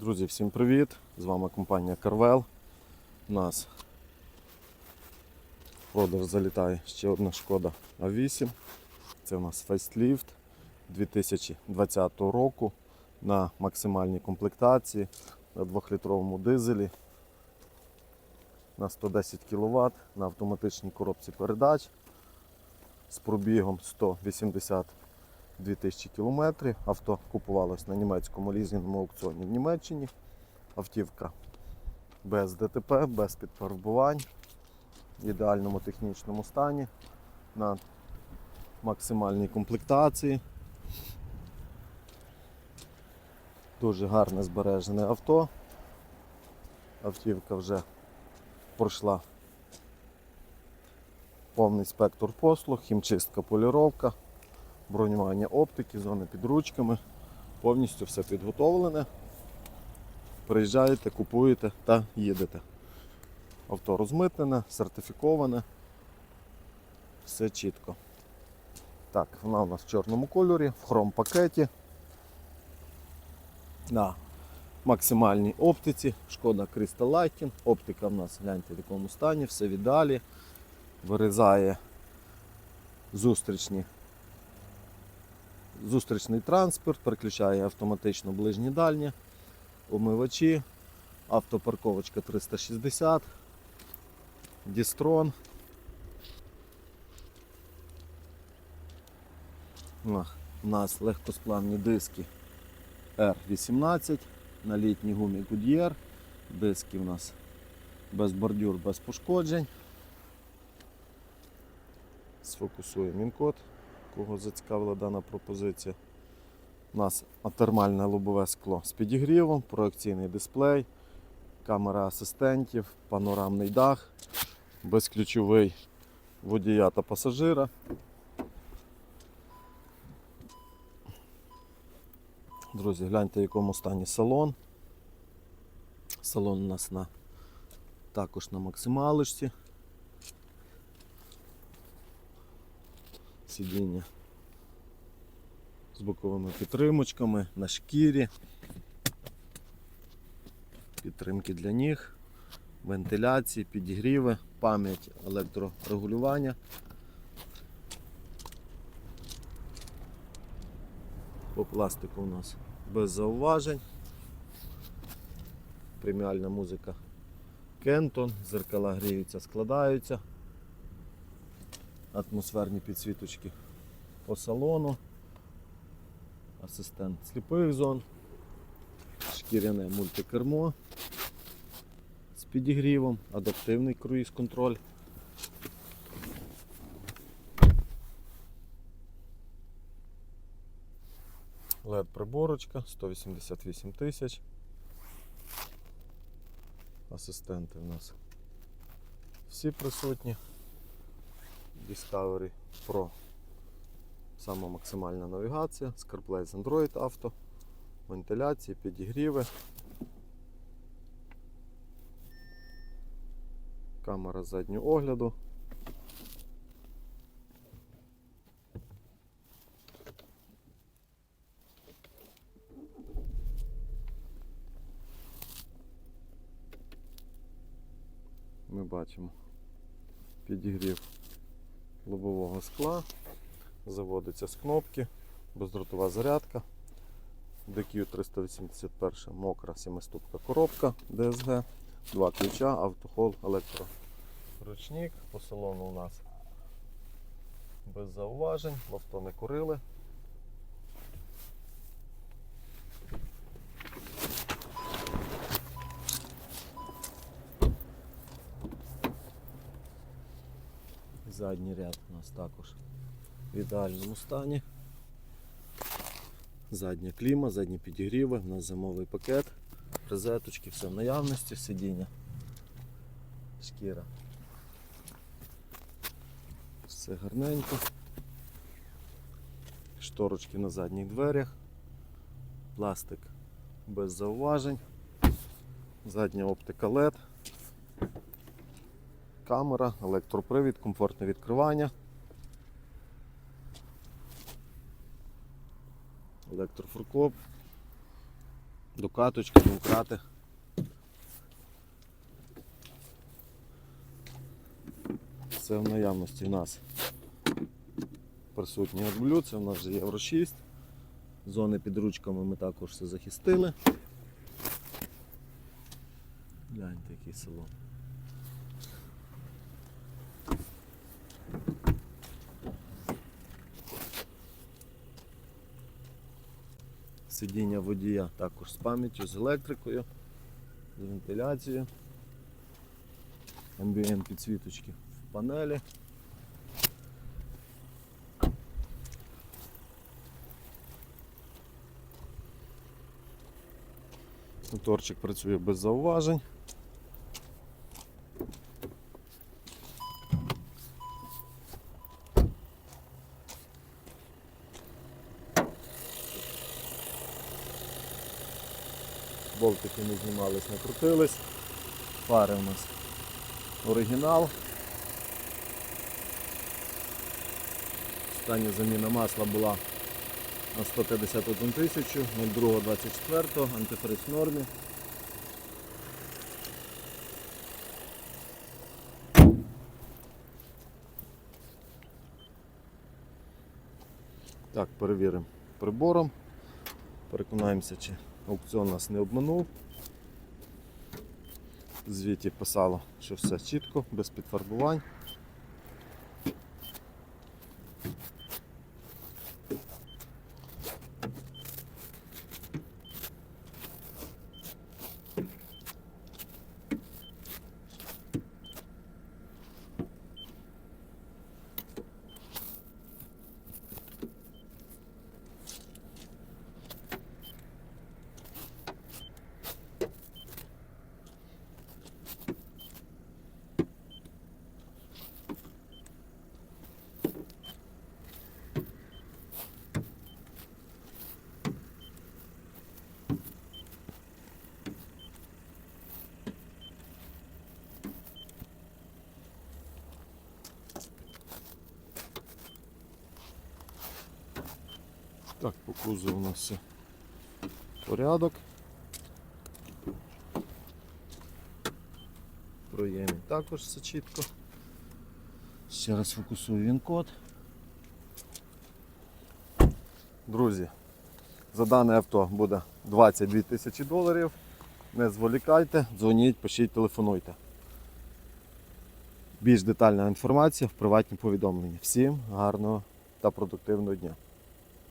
Друзі, всім привіт! З вами компанія Carvel. У нас продаж залітає ще одна шкода А8. Це у нас фейстліфт 2020 року на максимальній комплектації на 2-літровому дизелі на 110 кВт на автоматичній коробці передач з пробігом 180 2000 кілометрів Авто купувалось на німецькому лізінговому аукціоні в Німеччині. Автівка без ДТП, без підфарбувань, в ідеальному технічному стані, на максимальній комплектації. Дуже гарне збережене авто. Автівка вже пройшла повний спектр послуг, хімчистка, поліровка бронювання оптики, зони під ручками. Повністю все підготовлене. Приїжджаєте, купуєте та їдете. Авто розмитнене, сертифіковане. Все чітко. Так, вона у нас в чорному кольорі, в хром пакеті. На максимальній оптиці. Шкода Crystal Lighting. Оптика в нас, гляньте в якому стані, все в ідеалі. Вирізає зустрічні зустрічний транспорт, переключає автоматично ближні дальні, омивачі, автопарковочка 360, Дістрон. У нас легкосплавні диски R18 на літній гумі Goodyear. Диски у нас без бордюр, без пошкоджень. Сфокусує мінкод, кого зацікавила дана пропозиція. У нас атермальне лобове скло з підігрівом, проекційний дисплей, камера асистентів, панорамний дах, безключовий водія та пасажира. Друзі, гляньте, в якому стані салон. Салон у нас на, також на максималочці. Сидіння з боковими підтримочками на шкірі. Підтримки для ніг, вентиляції, підігріви, пам'ять електрорегулювання. По пластику у нас без зауважень. Преміальна музика Кентон, зеркала гріються, складаються. Атмосферні підсвіточки по салону. Асистент сліпих зон, шкіряне мультикермо з підігрівом, адаптивний круїз-контроль. LED приборочка 188 тисяч. Асистенти у нас всі присутні. Discovery Pro. Сама максимальна навігація, CarPlay з Android Auto, вентиляції, підігріви. Камера заднього огляду. Ми бачимо підігрів лобового скла, заводиться з кнопки, бездротова зарядка, DQ 381 мокра 7-ступка коробка DSG, два ключа, автохол, електроручник. По салону у нас без зауважень, авто не курили. Задній ряд у нас також в ідеальному стані. Задня кліма, задні підігріви, у нас зимовий пакет, розеточки, все в наявності, сидіння, шкіра. Все гарненько. Шторочки на задніх дверях, пластик без зауважень, задня оптика LED камера, електропривід, комфортне відкривання. Електрофуркоп. Докаточки, домкрати. Це в наявності в нас присутній блю, це в нас вже Євро 6. Зони під ручками ми також все захистили. Гляньте, який салон. Сидіння водія також з пам'яттю, з електрикою, з вентиляцією. Ambient підсвіточки в панелі. Моторчик працює без зауважень. Болтики не знімались, не крутились. Фари у нас оригінал. Остання заміна масла була на 151 тисячу, 02.24, антифриз в нормі. Так, перевіримо прибором. Переконаємося, чи аукціон нас не обманув. В звіті писало, що все чітко, без підфарбувань. Так, по кузову у нас все порядок. Проємі також все чітко. Ще раз фокусую він код. Друзі, за дане авто буде 22 тисячі доларів. Не зволікайте, дзвоніть, пишіть, телефонуйте. Більш детальна інформація в приватні повідомлення. Всім гарного та продуктивного дня.